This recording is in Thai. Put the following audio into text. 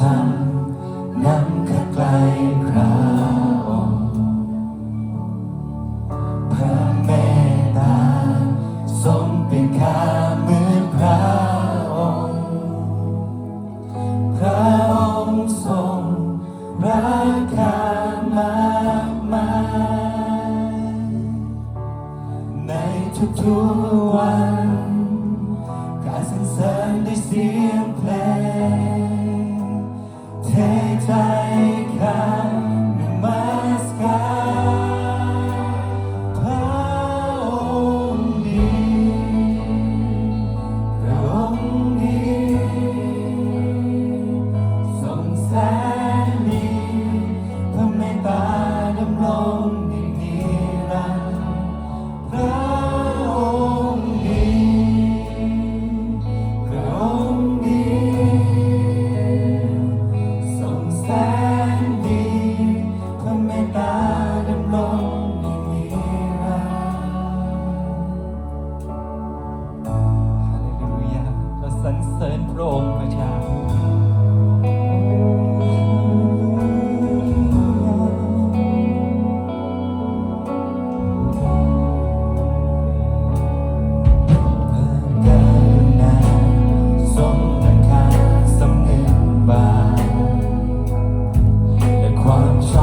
ทำน้ำกราไกลพระองค์พระเมตตาสมเป็นข้ามือพระองค์พระองค์ทรงรักข้ามากมายในทุกๆวัน การสรรเสริญด้เสีย Wow.